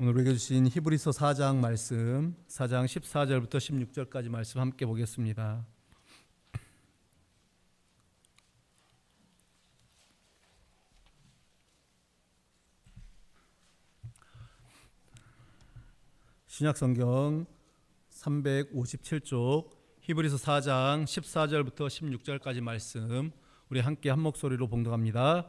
오늘 우리에게 주신 히브리서 4장 말씀 4장 14절부터 16절까지 말씀 함께 보겠습니다. 신약 성경 357쪽 히브리서 4장 14절부터 16절까지 말씀 우리 함께 한 목소리로 봉독합니다.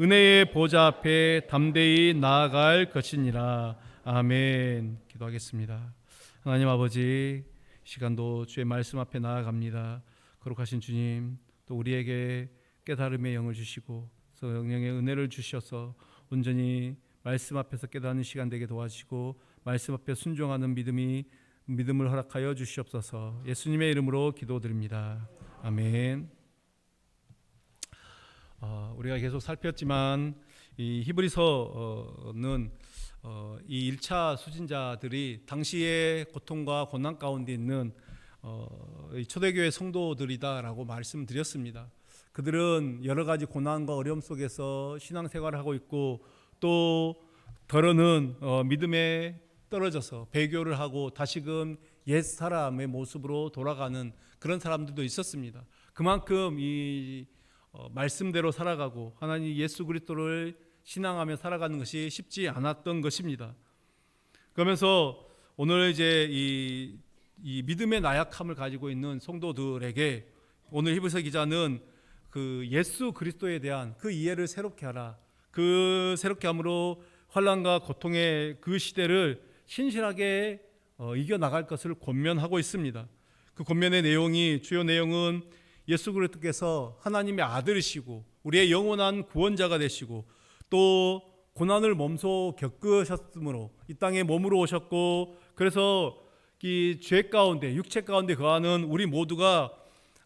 은혜의 보좌 앞에 담대히 나아갈 것이니라. 아멘. 기도하겠습니다. 하나님 아버지, 시간도 주의 말씀 앞에 나아갑니다. 거룩하신 주님, 또 우리에게 깨달음의 영을 주시고 성령의 은혜를 주셔서 온전히 말씀 앞에서 깨닫는 시간 되게 도와주시고 말씀 앞에 순종하는 믿음이 믿음을 허락하여 주시옵소서. 예수님의 이름으로 기도드립니다. 아멘. 어, 우리가 계속 살폈지만 이 히브리서는 어, 이 1차 수진자들이 당시의 고통과 고난 가운데 있는 어, 이 초대교회 성도들이다라고 말씀드렸습니다. 그들은 여러 가지 고난과 어려움 속에서 신앙생활을 하고 있고 또 더러는 어, 믿음에 떨어져서 배교를 하고 다시금 옛 사람의 모습으로 돌아가는 그런 사람들도 있었습니다. 그만큼 이 어, 말씀대로 살아가고 하나님 예수 그리스도를 신앙하며 살아가는 것이 쉽지 않았던 것입니다. 그러면서 오늘 이제 이, 이 믿음의 나약함을 가지고 있는 성도들에게 오늘 히브리서 기자는 그 예수 그리스도에 대한 그 이해를 새롭게 하라. 그 새롭게 함으로 환란과 고통의 그 시대를 신실하게 어, 이겨 나갈 것을 권면하고 있습니다. 그 권면의 내용이 주요 내용은 예수 그리스도께서 하나님의 아들이시고 우리의 영원한 구원자가 되시고 또 고난을 몸소 겪으셨으므로 이 땅에 몸으로 오셨고 그래서 이 죄 가운데 육체 가운데 거하는 우리 모두가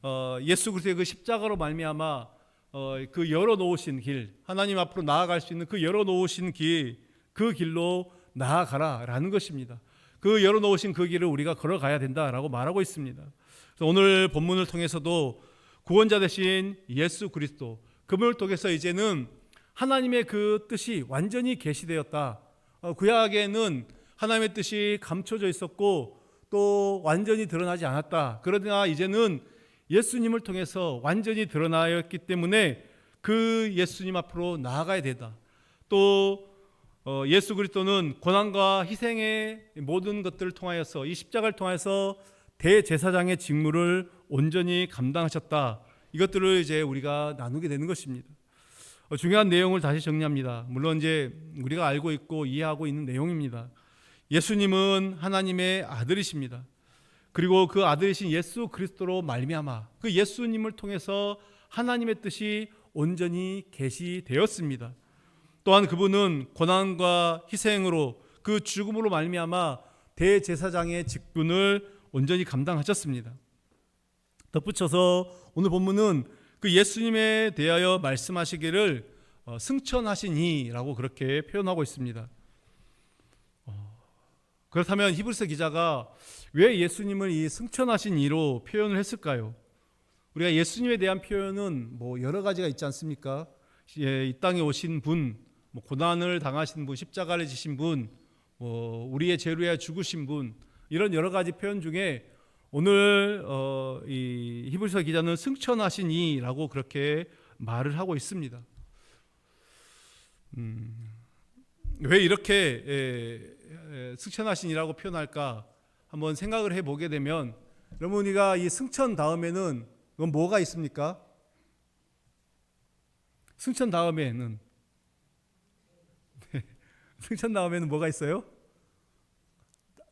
어, 예수 그리스도의 그 십자가로 말미암아 어, 그 열어 놓으신 길 하나님 앞으로 나아갈 수 있는 그 열어 놓으신 길 그 길로 나아가라라는 것입니다. 그 열어 놓으신 그 길을 우리가 걸어가야 된다라고 말하고 있습니다. 그래서 오늘 본문을 통해서도 구원자 되신 예수 그리스도 그분을 통해서 이제는 하나님의 그 뜻이 완전히 계시되었다. 어, 구약에는 하나님의 뜻이 감춰져 있었고 또 완전히 드러나지 않았다. 그러나 이제는 예수님을 통해서 완전히 드러나였기 때문에 그 예수님 앞으로 나아가야 된다. 또 어, 예수 그리스도는 고난과 희생의 모든 것들을 통하여서 이 십자가를 통해서 대제사장의 직무를 온전히 감당하셨다. 이것들을 이제 우리가 나누게 되는 것입니다. 어, 중요한 내용을 다시 정리합니다. 물론 이제 우리가 알고 있고 이해하고 있는 내용입니다. 예수님은 하나님의 아들이십니다. 그리고 그 아들이신 예수 그리스도로 말미암아 그 예수님을 통해서 하나님의 뜻이 온전히 계시되었습니다. 또한 그분은 고난과 희생으로 그 죽음으로 말미암아 대제사장의 직분을 온전히 감당하셨습니다. 덧붙여서 오늘 본문은 그 예수님에 대하여 말씀하시기를 어, 승천하시니라고 그렇게 표현하고 있습니다. 어, 그렇다면 히브리서 기자가 왜 예수님을 이 승천하신 이로 표현을 했을까요? 우리가 예수님에 대한 표현은 뭐 여러 가지가 있지 않습니까? 예, 이 땅에 오신 분, 뭐 고난을 당하신 분, 십자가를 지신 분, 뭐 우리의 죄로 해 죽으신 분 이런 여러 가지 표현 중에 오늘 어, 이 히브리서 기자는 승천하시니라고 그렇게 말을 하고 있습니다. 음, 왜 이렇게 에, 에, 승천하시니라고 표현할까 한번 생각을 해보게 되면 여러분 우리가 이 승천 다음에는 그건 뭐가 있습니까? 승천 다음에는 승천 다음에는 뭐가 있어요?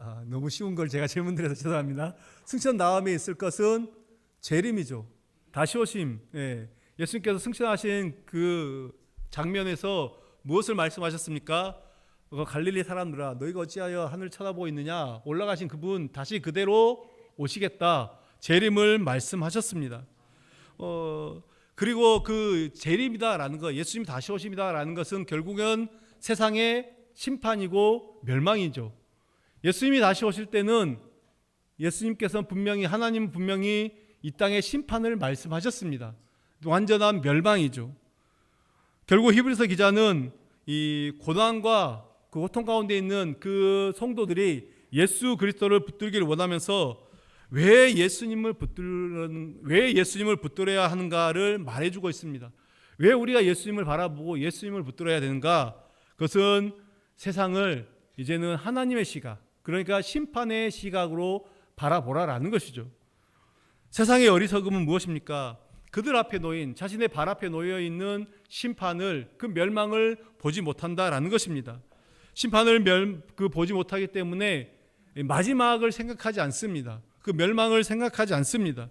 아, 너무 쉬운 걸 제가 질문 드려서 죄송합니다. 승천 다음에 있을 것은 재림이죠. 다시 오심. 예. 예수님께서 승천하신 그 장면에서 무엇을 말씀하셨습니까? 어, 갈릴리 사람들아 너희가 어찌하여 하늘 쳐다보고 있느냐 올라가신 그분 다시 그대로 오시겠다 재림을 말씀하셨습니다. 어 그리고 그 재림이다라는 거 예수님 다시 오십니다라는 것은 결국은 세상의 심판이고 멸망이죠. 예수님이 다시 오실 때는 예수님께서는 분명히 하나님 분명히 이 땅의 심판을 말씀하셨습니다. 완전한 멸망이죠. 결국 히브리서 기자는 이 고난과 그 고통 가운데 있는 그 성도들이 예수 그리스도를 붙들기를 원하면서 왜 예수님을 붙들는 왜 예수님을 붙들어야 하는가를 말해주고 있습니다. 왜 우리가 예수님을 바라보고 예수님을 붙들어야 되는가? 그것은 세상을 이제는 하나님의 시각, 그러니까 심판의 시각으로 바라보라라는 것이죠. 세상의 어리석음은 무엇입니까? 그들 앞에 놓인 자신의 발 앞에 놓여 있는 심판을 그 멸망을 보지 못한다라는 것입니다. 심판을 멸, 그 보지 못하기 때문에 마지막을 생각하지 않습니다. 그 멸망을 생각하지 않습니다.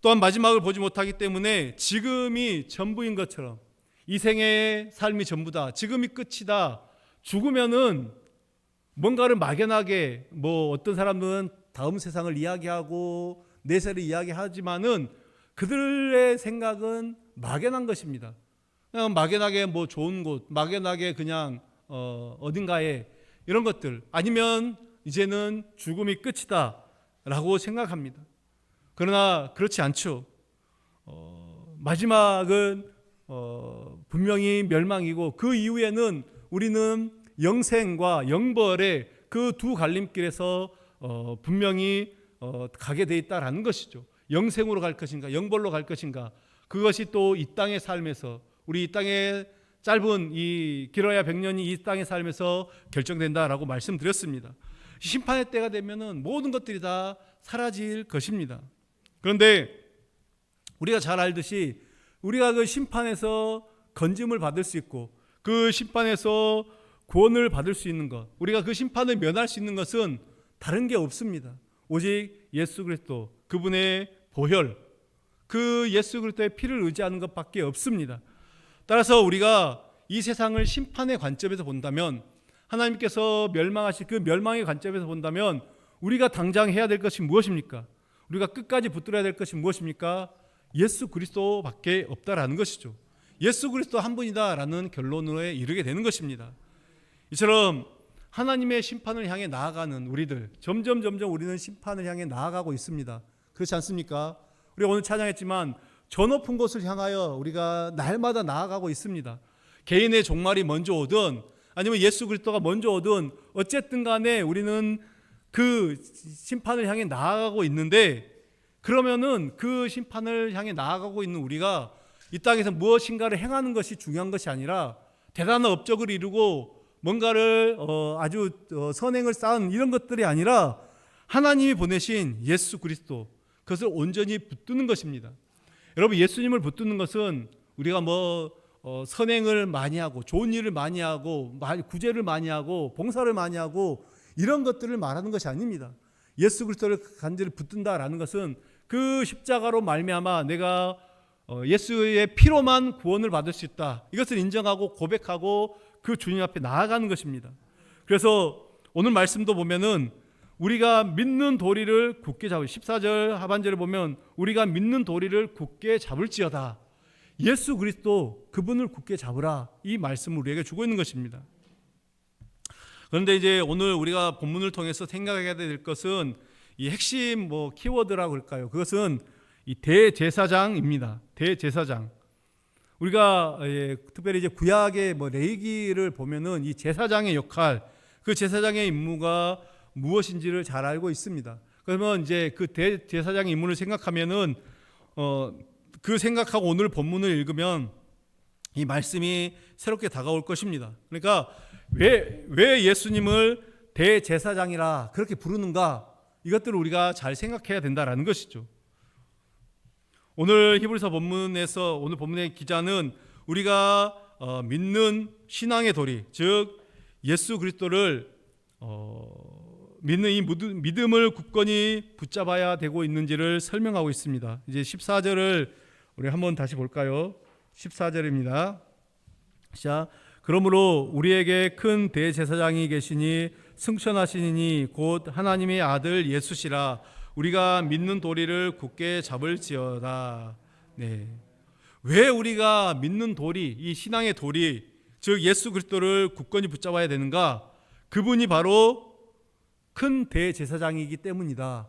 또한 마지막을 보지 못하기 때문에 지금이 전부인 것처럼 이 생의 삶이 전부다. 지금이 끝이다. 죽으면은 뭔가를 막연하게 뭐 어떤 사람은 다음 세상을 이야기하고 내세를 이야기하지만은 그들의 생각은 막연한 것입니다. 그냥 막연하게 뭐 좋은 곳, 막연하게 그냥 어, 어딘가에 이런 것들 아니면 이제는 죽음이 끝이다라고 생각합니다. 그러나 그렇지 않죠. 어, 마지막은 어, 분명히 멸망이고 그 이후에는 우리는 영생과 영벌의 그 두 갈림길에서 어, 분명히 어, 가게 돼 있다라는 것이죠. 영생으로 갈 것인가, 영벌로 갈 것인가. 그것이 또 이 땅의 삶에서 우리 이 땅의 짧은 이 길어야 100년이 이 땅의 삶에서 결정된다라고 말씀드렸습니다. 심판의 때가 되면은 모든 것들이 다 사라질 것입니다. 그런데 우리가 잘 알듯이 우리가 그 심판에서 건짐을 받을 수 있고 그 심판에서 구원을 받을 수 있는 것, 우리가 그 심판을 면할 수 있는 것은 다른 게 없습니다. 오직 예수 그리스도 그분의 보혈, 그 예수 그리스도의 피를 의지하는 것밖에 없습니다. 따라서 우리가 이 세상을 심판의 관점에서 본다면 하나님께서 멸망하실 그 멸망의 관점에서 본다면 우리가 당장 해야 될 것이 무엇입니까? 우리가 끝까지 붙들어야 될 것이 무엇입니까? 예수 그리스도밖에 없다라는 것이죠. 예수 그리스도 한 분이다라는 결론에 이르게 되는 것입니다. 이처럼 하나님의 심판을 향해 나아가는 우리들 점점 점점 우리는 심판을 향해 나아가고 있습니다. 그렇지 않습니까? 우리가 오늘 찬양했지만 저 높은 곳을 향하여 우리가 날마다 나아가고 있습니다. 개인의 종말이 먼저 오든 아니면 예수 그리스도가 먼저 오든 어쨌든 간에 우리는 그 심판을 향해 나아가고 있는데 그러면은 그 심판을 향해 나아가고 있는 우리가 이 땅에서 무엇인가를 행하는 것이 중요한 것이 아니라 대단한 업적을 이루고 뭔가를 어, 아주 어, 선행을 쌓은 이런 것들이 아니라 하나님이 보내신 예수 그리스도 그것을 온전히 붙드는 것입니다. 여러분 예수님을 붙드는 것은 우리가 뭐 어, 선행을 많이 하고 좋은 일을 많이 하고 구제를 많이 하고 봉사를 많이 하고 이런 것들을 말하는 것이 아닙니다. 예수 그리스도를 간절히 붙든다라는 것은 그 십자가로 말미암아 내가 어, 예수의 피로만 구원을 받을 수 있다. 이것을 인정하고 고백하고 그 주님 앞에 나아가는 것입니다. 그래서 오늘 말씀도 보면은 우리가 믿는 도리를 굳게 잡을 14절 하반절에 보면 우리가 믿는 도리를 굳게 잡을지어다. 예수 그리스도 그분을 굳게 잡으라. 이 말씀을 우리에게 주고 있는 것입니다. 그런데 이제 오늘 우리가 본문을 통해서 생각해야 될 것은 이 핵심 뭐 키워드라고 할까요? 그것은 이 대제사장입니다. 대제사장. 우리가 예, 특별히 이제 구약의 뭐 레이기를 보면은 이 제사장의 역할, 그 제사장의 임무가 무엇인지를 잘 알고 있습니다. 그러면 이제 그 대 제사장의 임무를 생각하면은 어, 그 생각하고 오늘 본문을 읽으면 이 말씀이 새롭게 다가올 것입니다. 그러니까 왜, 왜 예수님을 대제사장이라 그렇게 부르는가 이것들을 우리가 잘 생각해야 된다라는 것이죠. 오늘 히브리서 본문에서 오늘 본문의 기자는 우리가 어, 믿는 신앙의 도리, 즉 예수 그리스도를 어, 믿는 이 믿음을 굳건히 붙잡아야 되고 있는지를 설명하고 있습니다. 이제 14절을 우리 한번 다시 볼까요? 14절입니다. 자, 그러므로 우리에게 큰 대제사장이 계시니 승천하시니 곧 하나님의 아들 예수시라 우리가 믿는 도리를 굳게 잡을지어다. 네. 왜 우리가 믿는 도리, 이 신앙의 도리, 즉 예수 그리스도를 굳건히 붙잡아야 되는가? 그분이 바로 큰 대제사장이기 때문이다.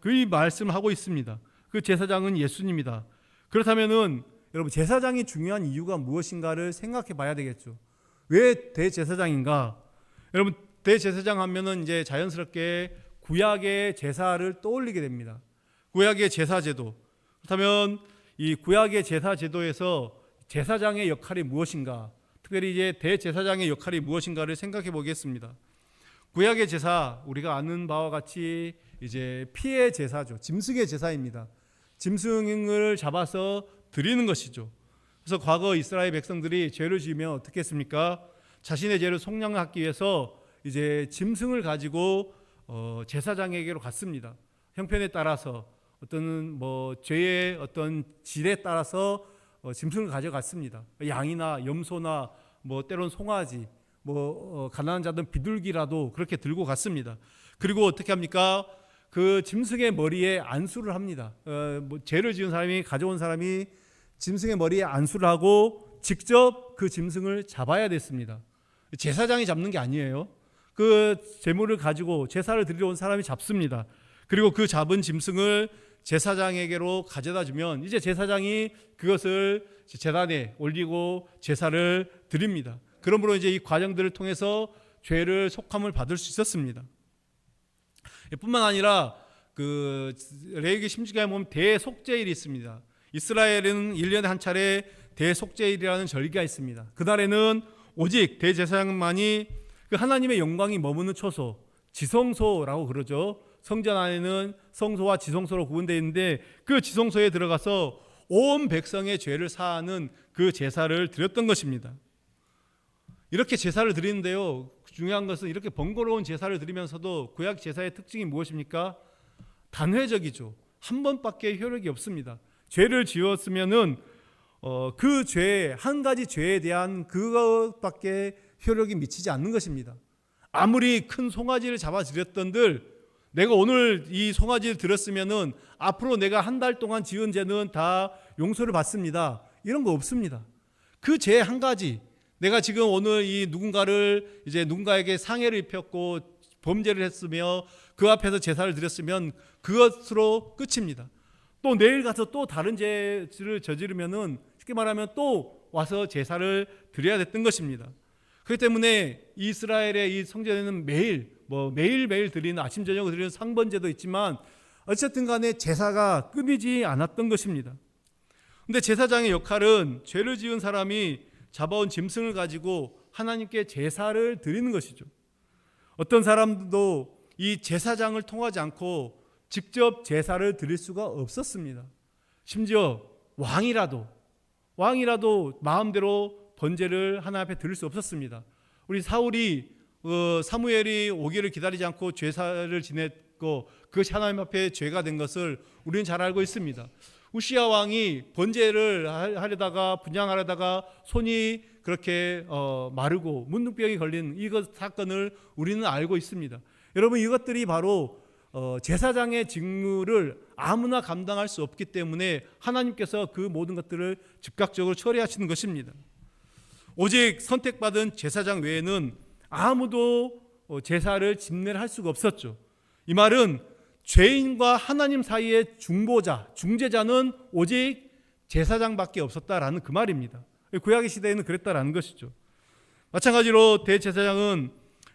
그 말씀을 하고 있습니다. 그 제사장은 예수님이다. 그렇다면은 여러분 제사장이 중요한 이유가 무엇인가를 생각해 봐야 되겠죠. 왜 대제사장인가? 여러분 대제사장 하면은 이제 자연스럽게 구약의 제사를 떠올리게 됩니다. 구약의 제사 제도. 그렇다면 이 구약의 제사 제도에서 제사장의 역할이 무엇인가? 특별히 이제 대제사장의 역할이 무엇인가를 생각해 보겠습니다. 구약의 제사 우리가 아는 바와 같이 이제 피의 제사죠. 짐승의 제사입니다. 짐승을 잡아서 드리는 것이죠. 그래서 과거 이스라엘 백성들이 죄를 지으면 어떻게 했습니까? 자신의 죄를 속량하기 위해서 이제 짐승을 가지고 어, 제사장에게로 갔습니다. 형편에 따라서 어떤 뭐 죄의 어떤 질에 따라서 어, 짐승을 가져갔습니다. 양이나 염소나 뭐 때론 송아지, 뭐 어, 가난한 자든 비둘기라도 그렇게 들고 갔습니다. 그리고 어떻게 합니까? 그 짐승의 머리에 안수를 합니다. 어, 뭐 죄를 지은 사람이 가져온 사람이 짐승의 머리에 안수를 하고 직접 그 짐승을 잡아야 됐습니다. 제사장이 잡는 게 아니에요. 그 제물을 가지고 제사를 드리러 온 사람이 잡습니다. 그리고 그 잡은 짐승을 제사장에게로 가져다 주면 이제 제사장이 그것을 제단에 올리고 제사를 드립니다. 그러므로 이제 이 과정들을 통해서 죄를 속함을 받을 수 있었습니다. 뿐만 아니라 그 레위기 심지가에 보면 대속죄일이 있습니다. 이스라엘은 1년에 한 차례 대속죄일이라는 절기가 있습니다. 그날에는 오직 대제사장만이 그 하나님의 영광이 머무는 초소, 지성소라고 그러죠. 성전 안에는 성소와 지성소로 구분되어 있는데 그 지성소에 들어가서 온 백성의 죄를 사하는 그 제사를 드렸던 것입니다. 이렇게 제사를 드리는데요. 중요한 것은 이렇게 번거로운 제사를 드리면서도 구약 제사의 특징이 무엇입니까? 단회적이죠. 한 번밖에 효력이 없습니다. 죄를 지었으면은 어, 그 죄, 한 가지 죄에 대한 그것밖에 효력이 미치지 않는 것입니다. 아무리 큰 송아지를 잡아 드렸던들 내가 오늘 이 송아지를 들었으면은 앞으로 내가 한 달 동안 지은 죄는 다 용서를 받습니다. 이런 거 없습니다. 그 죄 한 가지 내가 지금 오늘 이 누군가를 이제 누군가에게 상해를 입혔고 범죄를 했으며 그 앞에서 제사를 드렸으면 그것으로 끝입니다. 또 내일 가서 또 다른 죄를 저지르면은 쉽게 말하면 또 와서 제사를 드려야 됐던 것입니다. 그렇기 때문에 이스라엘의 이 성전에는 매일 뭐 매일 매일 드리는 아침 저녁을 드리는 상번제도 있지만 어쨌든 간에 제사가 끊이지 않았던 것입니다. 근데 제사장의 역할은 죄를 지은 사람이 잡아온 짐승을 가지고 하나님께 제사를 드리는 것이죠. 어떤 사람도 이 제사장을 통하지 않고 직접 제사를 드릴 수가 없었습니다. 심지어 왕이라도 왕이라도 마음대로 번제를 하나 앞에 드릴 수 없었습니다. 우리 사울이 어, 사무엘이 오기를 기다리지 않고 제사를 지냈고 그것이 하나님 앞에 죄가 된 것을 우리는 잘 알고 있습니다. 우시아 왕이 번제를 하려다가 분양하려다가 손이 그렇게 어, 마르고 문둥병이 걸린 이것 사건을 우리는 알고 있습니다. 여러분 이것들이 바로 어, 제사장의 직무를 아무나 감당할 수 없기 때문에 하나님께서 그 모든 것들을 즉각적으로 처리하시는 것입니다. 오직 선택받은 제사장 외에는 아무도 어, 제사를 집례를 할 수가 없었죠. 이 말은 죄인과 하나님 사이의 중보자, 중재자는 오직 제사장밖에 없었다라는 그 말입니다. 구약의 시대에는 그랬다라는 것이죠. 마찬가지로 대제사장은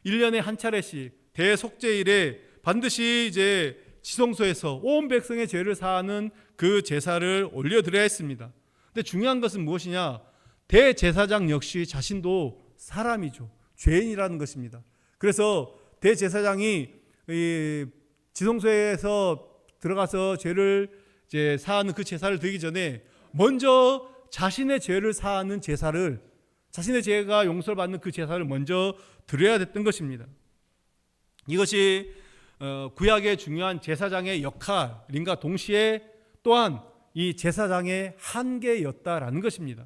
1년에 한 차례씩 대속죄일에 반드시 이제 지성소에서 온 백성의 죄를 사하는 그 제사를 올려드려야 했습니다. 근데 중요한 것은 무엇이냐? 대제사장 역시 자신도 사람이죠. 죄인이라는 것입니다. 그래서 대제사장이 이 지성소에서 들어가서 죄를 이제 사하는 그 제사를 드리기 전에 먼저 자신의 죄를 사하는 제사를 자신의 죄가 용서를 받는 그 제사를 먼저 드려야 됐던 것입니다. 이것이 어, 구약의 중요한 제사장의 역할인가 동시에 또한 이 제사장의 한계였다라는 것입니다.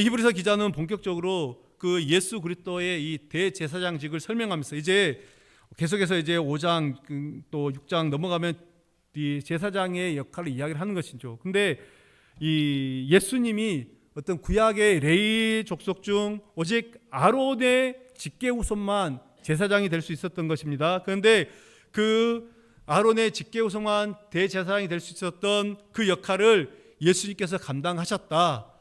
히브리서 기자는 본격적으로 그 예수 그리스도의 이 대제사장직을 설명하면서 이제 계속해서 이제 5장 그또 6장 넘어가면 이 제사장의 역할을 이야기를 하는 것이죠. 근데 이 예수님이 어떤 구약의 레이 족속 중 오직 아론의 직계 후손만 제사장이 될 수 있었던 것입니다. 그런데 그 아론의 직계 후손만 대제사장이 될 수 있었던 그 역할을 예수님께서 감당하셨다.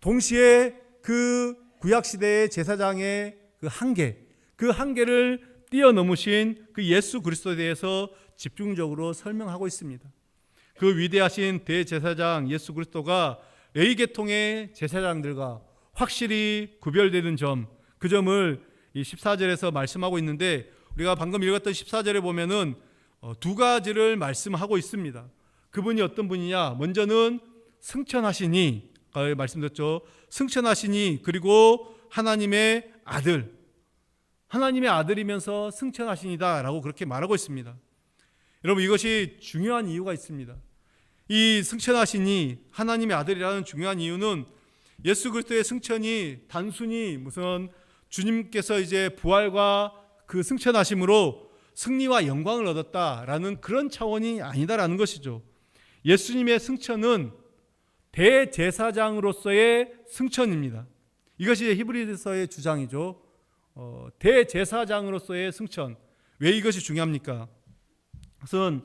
동시에 그 구약 시대의 제사장의 그 한계, 그 한계를 뛰어넘으신 그 예수 그리스도에 대해서 집중적으로 설명하고 있습니다. 그 위대하신 대제사장 예수 그리스도가 레위 계통의 제사장들과 확실히 구별되는 점, 그 점을 이 14절에서 말씀하고 있는데 우리가 방금 읽었던 14절에 보면은 어, 두 가지를 말씀하고 있습니다. 그분이 어떤 분이냐? 먼저는 승천하시니 말씀드렸죠. 승천하시니 그리고 하나님의 아들 하나님의 아들이면서 승천하시니다라고 그렇게 말하고 있습니다. 여러분 이것이 중요한 이유가 있습니다. 이 승천하시니 하나님의 아들이라는 중요한 이유는 예수 그리스도의 승천이 단순히 무슨 주님께서 이제 부활과 그 승천하심으로 승리와 영광을 얻었다라는 그런 차원이 아니다라는 것이죠. 예수님의 승천은 대제사장으로서의 승천입니다. 이것이 히브리서의 주장이죠. 어, 대제사장으로서의 승천. 왜 이것이 중요합니까? 그것은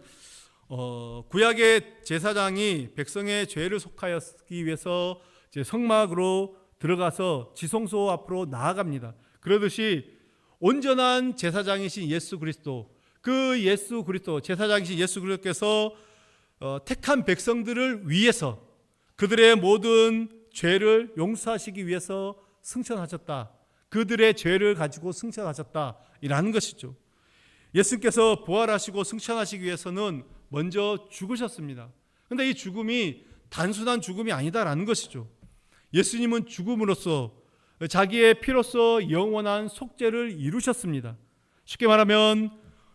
어, 구약의 제사장이 백성의 죄를 속하였기 위해서 성막으로 들어가서 지성소 앞으로 나아갑니다. 그러듯이 온전한 제사장이신 예수 그리스도, 그 예수 그리스도 제사장이신 예수 그리스도께서 어, 택한 백성들을 위해서 그들의 모든 죄를 용서하시기 위해서 승천하셨다. 그들의 죄를 가지고 승천하셨다라는 것이죠. 예수님께서 부활하시고 승천하시기 위해서는 먼저 죽으셨습니다. 근데 이 죽음이 단순한 죽음이 아니다라는 것이죠. 예수님은 죽음으로써 자기의 피로써 영원한 속죄를 이루셨습니다. 쉽게 말하면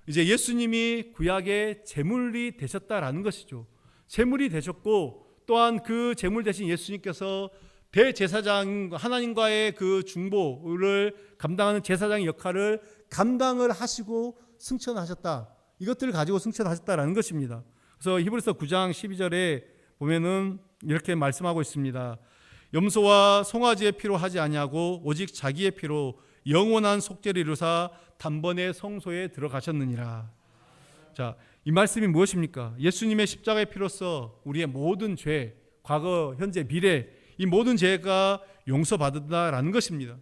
이제 예수님이 구약의 제물이 되셨다라는 것이죠. 제물이 되셨고 또한 그 제물 대신 예수님께서 대제사장 하나님과의 그 중보를 감당하는 제사장의 역할을 감당을 하시고 승천하셨다. 이것들을 가지고 승천하셨다라는 것입니다. 그래서 히브리서 9장 12절에 보면은 이렇게 말씀하고 있습니다. 염소와 송아지의 피로 하지 아니하고 오직 자기의 피로 영원한 속죄를 이루사 단번에 성소에 들어가셨느니라. 자, 이 말씀이 무엇입니까? 예수님의 십자가의 피로써 우리의 모든 죄, 과거, 현재, 미래 이 모든 죄가 용서받는다라는 것입니다.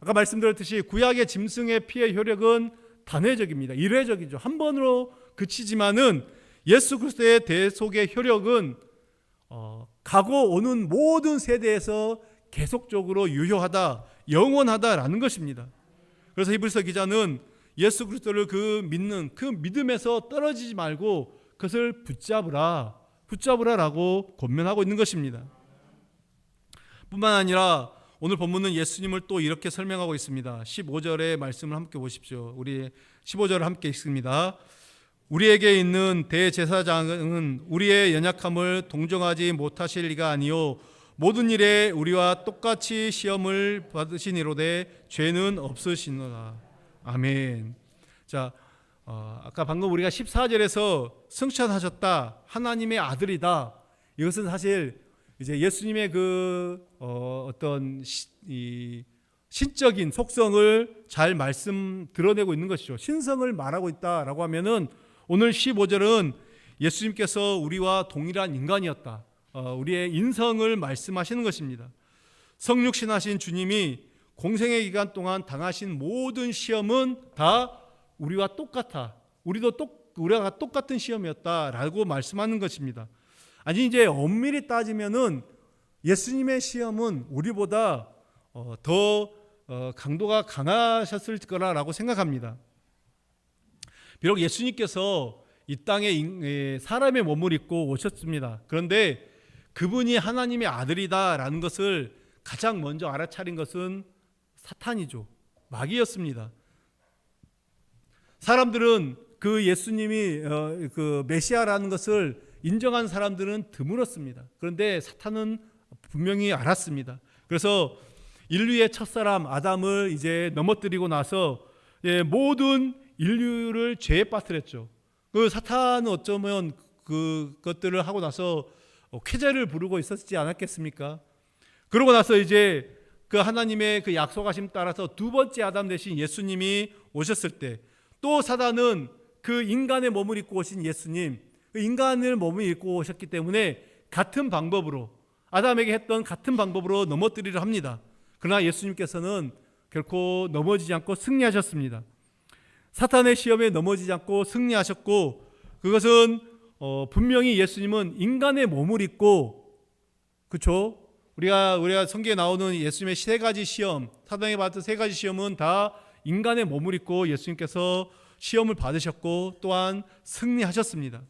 아까 말씀드렸듯이 구약의 짐승의 피의 효력은 단회적입니다. 일회적이죠. 한 번으로 그치지만은 예수 그리스도의 대속의 효력은 어, 가고 오는 모든 세대에서 계속적으로 유효하다, 영원하다라는 것입니다. 그래서 히브리서 기자는 예수 그리스도를 그 믿는 그 믿음에서 떨어지지 말고 그것을 붙잡으라, 붙잡으라라고 권면하고 있는 것입니다. 뿐만 아니라 오늘 본문은 예수님을 또 이렇게 설명하고 있습니다. 15절의 말씀을 함께 보십시오. 우리 15절을 함께 읽습니다. 우리에게 있는 대제사장은 우리의 연약함을 동정하지 못하실 리가 아니요 모든 일에 우리와 똑같이 시험을 받으시니로되 죄는 없으시노라. 아멘. 자, 어, 아까 방금 우리가 14절에서 승천하셨다. 하나님의 아들이다. 이것은 사실 이제 예수님의 그 어, 이 신적인 속성을 잘 말씀 드러내고 있는 것이죠. 신성을 말하고 있다라고 하면은 오늘 15절은 예수님께서 우리와 동일한 인간이었다. 어, 우리의 인성을 말씀하시는 것입니다. 성육신하신 주님이 공생의 기간 동안 당하신 모든 시험은 다 우리와 똑같아. 우리도 똑 우리가 똑같은 시험이었다라고 말씀하는 것입니다. 아니 이제 엄밀히 따지면은 예수님의 시험은 우리보다 어, 더 어, 강도가 강하셨을 거라라고 생각합니다. 비록 예수님께서 이 땅에 사람의 몸을 입고 오셨습니다. 그런데 그분이 하나님의 아들이다라는 것을 가장 먼저 알아차린 것은 사탄이죠. 마귀였습니다. 사람들은 그 예수님이 어, 그 메시아라는 것을 인정한 사람들은 드물었습니다. 그런데 사탄은 분명히 알았습니다. 그래서 인류의 첫사람 아담을 이제 넘어뜨리고 나서 예, 모든 인류를 죄에 빠뜨렸죠. 그 사탄은 어쩌면 그 것들을 하고 나서 어, 쾌재를 부르고 있었지 않았겠습니까? 그러고 나서 이제 그 하나님의 그 약속하심 따라서 두 번째 아담 대신 예수님이 오셨을 때 또 사단은 그 인간의 몸을 입고 오신 예수님, 그 인간을 몸을 입고 오셨기 때문에 같은 방법으로 아담에게 했던 같은 방법으로 넘어뜨리려 합니다. 그러나 예수님께서는 결코 넘어지지 않고 승리하셨습니다. 사탄의 시험에 넘어지지 않고 승리하셨고 그것은 어, 분명히 예수님은 인간의 몸을 입고 그렇죠? 우리가 우리가 성경에 나오는 예수님의 세 가지 시험, 사단이 받은 세 가지 시험은 다 인간의 몸을 입고 예수님께서 시험을 받으셨고 또한 승리하셨습니다.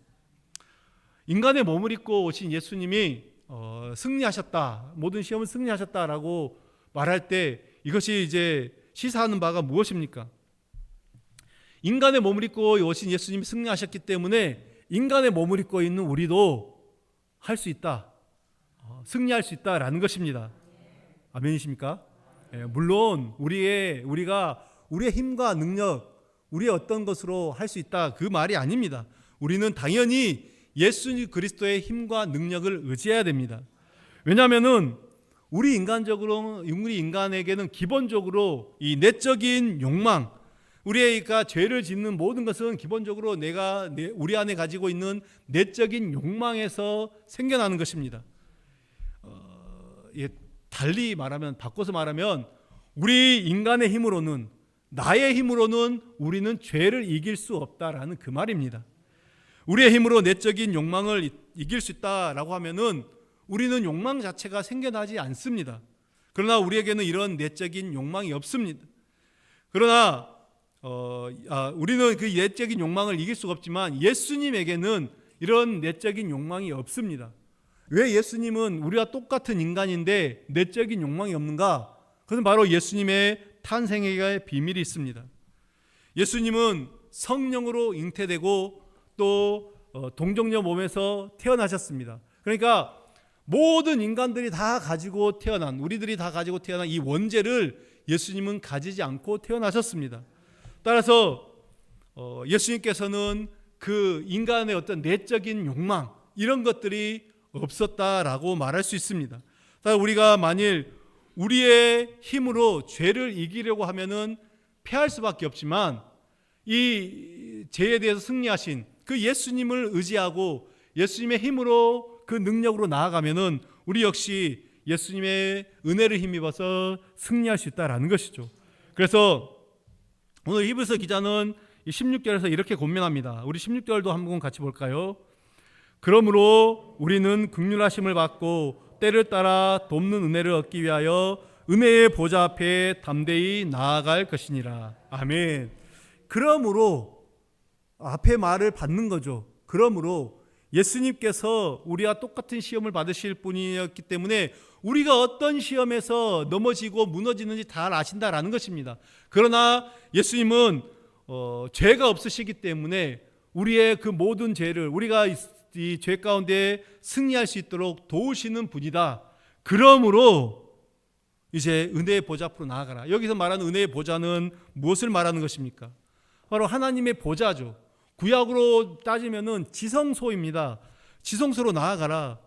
인간의 몸을 입고 오신 예수님이 어, 승리하셨다, 모든 시험을 승리하셨다라고 말할 때 이것이 이제 시사하는 바가 무엇입니까? 인간의 몸을 입고 오신 예수님이 승리하셨기 때문에 인간의 몸을 입고 있는 우리도 할 수 있다. 어, 승리할 수 있다라는 것입니다. 아멘이십니까? 예, 물론 우리의 우리가 우리의 힘과 능력, 우리의 어떤 것으로 할 수 있다 그 말이 아닙니다. 우리는 당연히 예수 그리스도의 힘과 능력을 의지해야 됩니다. 왜냐하면은 우리 인간적으로 우리 인간에게는 기본적으로 이 내적인 욕망, 우리가 죄를 짓는 모든 것은 기본적으로 내가 내- 우리 안에 가지고 있는 내적인 욕망에서 생겨나는 것입니다. 어, 예, 달리 말하면 바꿔서 말하면 우리 인간의 힘으로는 나의 힘으로는 우리는 죄를 이길 수 없다라는 그 말입니다. 우리의 힘으로 내적인 욕망을 이- 이길 수 있다라고 하면은 우리는 욕망 자체가 생겨나지 않습니다. 그러나 우리에게는 이런 내적인 욕망이 없습니다. 그러나 어, 아, 우리는 그 내적인 욕망을 이길 수가 없지만 예수님에게는 이런 내적인 욕망이 없습니다. 왜 예수님은 우리와 똑같은 인간인데 내적인 욕망이 없는가? 그것은 바로 예수님의 탄생의 비밀이 있습니다. 예수님은 성령으로 잉태되고 또 어, 동정녀 몸에서 태어나셨습니다. 그러니까 모든 인간들이 다 가지고 태어난 우리들이 다 가지고 태어난 이 원죄를 예수님은 가지지 않고 태어나셨습니다. 따라서 어, 예수님께서는 그 인간의 어떤 내적인 욕망 이런 것들이 없었다라고 말할 수 있습니다. 우리가 만일 우리의 힘으로 죄를 이기려고 하면은 패할 수밖에 없지만 이 죄에 대해서 승리하신 그 예수님을 의지하고 예수님의 힘으로 그 능력으로 나아가면은 우리 역시 예수님의 은혜를 힘입어서 승리할 수 있다라는 것이죠. 그래서 오늘 히브리서 기자는 이 16절에서 이렇게 권면합니다. 우리 16절도 한번 같이 볼까요? 그러므로 우리는 극률하심을 받고 때를 따라 돕는 은혜를 얻기 위하여 은혜의 보좌 앞에 담대히 나아갈 것이니라. 아멘. 그러므로 앞에 말을 받는 거죠. 그러므로 예수님께서 우리와 똑같은 시험을 받으실 분이었기 때문에 우리가 어떤 시험에서 넘어지고 무너지는지 다 아신다라는 것입니다. 그러나 예수님은 어, 죄가 없으시기 때문에 우리의 그 모든 죄를 우리가 이 죄 가운데 승리할 수 있도록 도우시는 분이다. 그러므로 이제 은혜의 보좌 앞으로 나아가라. 여기서 말하는 은혜의 보좌는 무엇을 말하는 것입니까? 바로 하나님의 보좌죠. 구약으로 따지면은 지성소입니다. 지성소로 나아가라.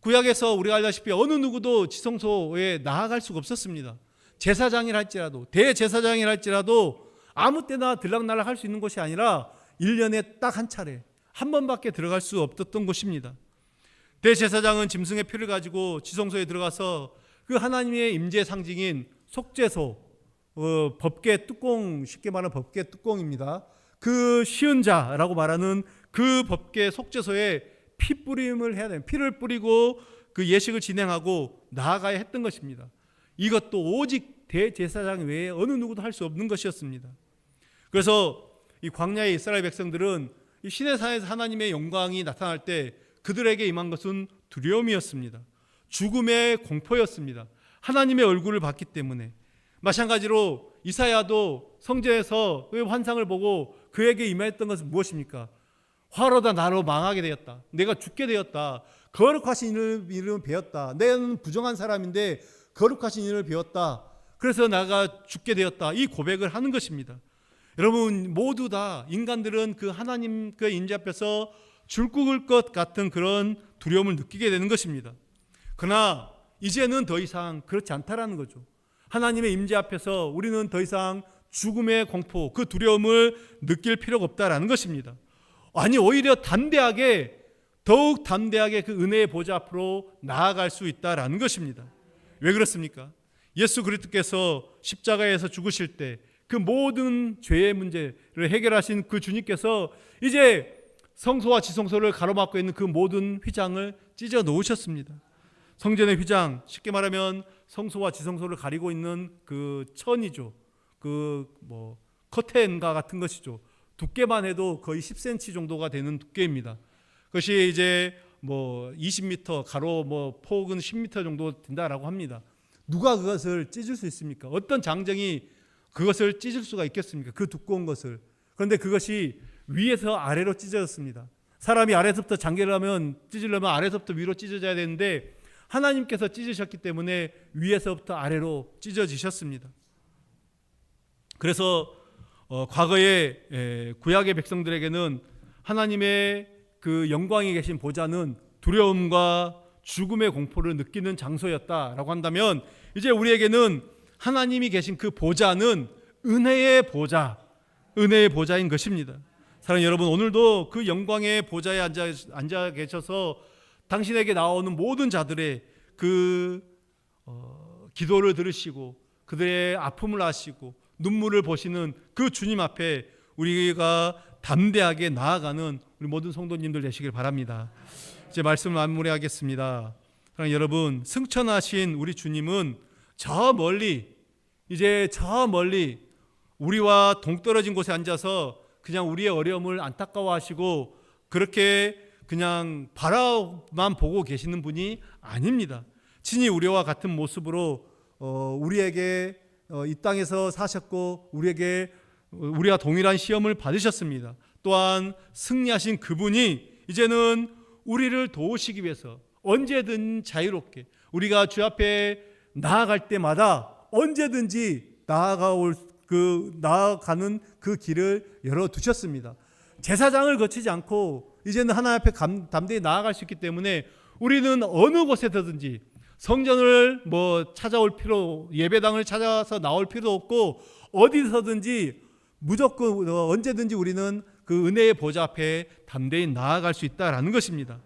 구약에서 우리가 알다시피 어느 누구도 지성소에 나아갈 수가 없었습니다. 대제사장이라 할지라도 아무 때나 들락날락 할 수 있는 곳이 아니라 1년에 딱 한 차례 한 번밖에 들어갈 수 없었던 곳입니다. 대제사장은 짐승의 피를 가지고 지성소에 들어가서 그 하나님의 임재 상징인 속죄소 어, 법계 뚜껑 쉽게 말하면 법계 뚜껑입니다. 그 쉬운 자라고 말하는 그 법계 속죄소에 피 뿌림을 해야 돼요. 피를 뿌리고 그 예식을 진행하고 나아가야 했던 것입니다. 이것도 오직 대제사장 외에 어느 누구도 할 수 없는 것이었습니다. 그래서 이 광야의 이스라엘 백성들은 이 신의 산에서 하나님의 영광이 나타날 때 그들에게 임한 것은 두려움이었습니다. 죽음의 공포였습니다. 하나님의 얼굴을 봤기 때문에 마찬가지로 이사야도 성전에서 그 환상을 보고 그에게 임했던 것은 무엇입니까? 화로다 나로 망하게 되었다. 내가 죽게 되었다. 거룩하신 이름, 이름 배웠다. 내는 부정한 사람인데 거룩하신 인을 배웠다. 그래서 나가 죽게 되었다. 이 고백을 하는 것입니다. 여러분 모두 다 인간들은 그 하나님의 인재 앞에서 줄국을 것 같은 그런 두려움을 느끼게 되는 것입니다. 그러나 이제는 더 이상 그렇지 않다라는 거죠. 하나님의 임재 앞에서 우리는 더 이상 죽음의 공포, 그 두려움을 느낄 필요가 없다라는 것입니다. 아니 오히려 담대하게 더욱 담대하게 그 은혜의 보좌 앞으로 나아갈 수 있다라는 것입니다. 왜 그렇습니까? 예수 그리스도께서 십자가에서 죽으실 때 그 모든 죄의 문제를 해결하신 그 주님께서 이제 성소와 지성소를 가로막고 있는 그 모든 휘장을 찢어 놓으셨습니다. 성전의 휘장 쉽게 말하면 성소와 지성소를 가리고 있는 그 천이죠. 그 뭐 커튼과 같은 것이죠. 두께만 해도 거의 10cm 정도가 되는 두께입니다. 그것이 이제 뭐 20m 가로 뭐 폭은 10m 정도 된다라고 합니다. 누가 그것을 찢을 수 있습니까? 어떤 장정이 그것을 찢을 수가 있겠습니까? 그 두꺼운 것을. 그런데 그것이 위에서 아래로 찢어졌습니다. 사람이 아래서부터 장계를 하면 찢으려면 아래서부터 위로 찢어져야 되는데 하나님께서 찢으셨기 때문에 위에서부터 아래로 찢어지셨습니다. 그래서 어, 과거에 에, 구약의 백성들에게는 하나님의 그 영광이 계신 보좌는 두려움과 죽음의 공포를 느끼는 장소였다라고 한다면 이제 우리에게는 하나님이 계신 그 보좌는 은혜의 보좌, 은혜의 보좌인 것입니다. 사랑하는 여러분, 오늘도 그 영광의 보좌에 앉아, 앉아 계셔서 당신에게 나오는 모든 자들의 그 어, 기도를 들으시고 그들의 아픔을 아시고 눈물을 보시는 그 주님 앞에 우리가 담대하게 나아가는 우리 모든 성도님들 되시길 바랍니다. 이제 말씀을 마무리하겠습니다. 사랑하는 여러분, 승천하신 우리 주님은 저 멀리 이제 저 멀리 우리와 동떨어진 곳에 앉아서 그냥 우리의 어려움을 안타까워하시고 그렇게 그냥 바라만 보고 계시는 분이 아닙니다. 친히 우리와 같은 모습으로 어, 우리에게 어, 이 땅에서 사셨고 우리에게 우리와 동일한 시험을 받으셨습니다. 또한 승리하신 그분이 이제는 우리를 도우시기 위해서 언제든 자유롭게 우리가 주 앞에 나아갈 때마다 언제든지 나아가올 그 나아가는 그 길을 열어 두셨습니다. 제사장을 거치지 않고 이제는 하나님 앞에 감, 담대히 나아갈 수 있기 때문에 우리는 어느 곳에서든지 성전을 뭐 찾아올 필요 예배당을 찾아서 나올 필요도 없고 어디서든지 무조건 어, 언제든지 우리는 그 은혜의 보좌 앞에 담대히 나아갈 수 있다라는 것입니다.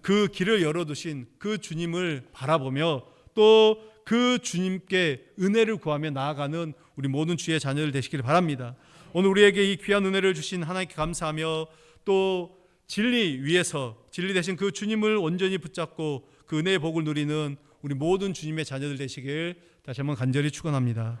그 길을 열어두신 그 주님을 바라보며 또 그 주님께 은혜를 구하며 나아가는 우리 모든 주의 자녀들 되시기를 바랍니다. 오늘 우리에게 이 귀한 은혜를 주신 하나님께 감사하며 또 진리 위에서 진리 되신 그 주님을 온전히 붙잡고 그 은혜의 복을 누리는 우리 모든 주님의 자녀들 되시길 다시 한번 간절히 축원합니다.